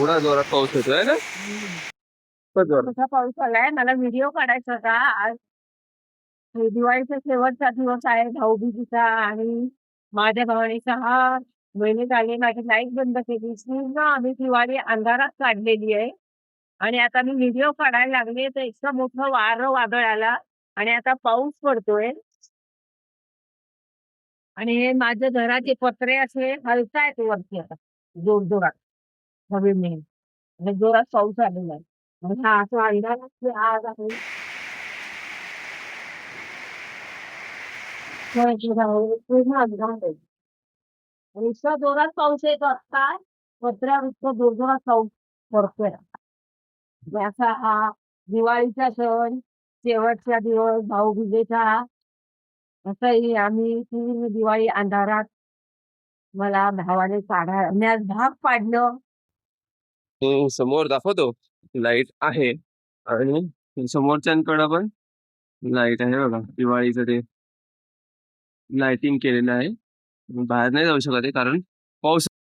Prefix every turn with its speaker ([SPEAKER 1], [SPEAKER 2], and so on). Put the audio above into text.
[SPEAKER 1] थोडा जोरात पाऊस येतोय ना? खूपच जोरात
[SPEAKER 2] पाऊस आलाय. मला व्हिडिओ काढायचा होता. आज हे दिवाळीचा शेवटचा दिवस आहे. भाऊबीजीचा आणि माझ्या भावाने सहा महिने झाले माझी लाइट बंद केली. पूर्ण आम्ही दिवाळी अंधारात काढलेली आहे. आणि आता मी व्हिडिओ काढायला लागले तर इतकं मोठं वारं वादळ आला आणि आता पाऊस पडतोय. आणि हे माझ्या घराचे पत्रे असे हलतायत वरती आता जोर नवीन हवेने आणि जोरात पाऊस आलेला आहे. म्हणजे हा असं अंधारात आज आहे. म्हणजे पूर्ण अंधार आहे. आणि इतका जोरात पाऊस येतो आता पत्र्यावर इतका जोरजोरात पाऊस पडतोय. असा हा दिवाळीचा सण शेवटचा दिवस भाऊबीजेचा असंही आम्ही तीन दिवाळी अंधारात मला भावाने काढण्यास भाग पाडलं.
[SPEAKER 1] मी समोर दाखवतो लाइट आहे आणि समोरच्यांकडे पण लाइट आहे बघा दिवाळीचं ते. लाइटिंग केलेलं आहे. बाहेर नाही जाऊ शकत आहे कारण पाऊस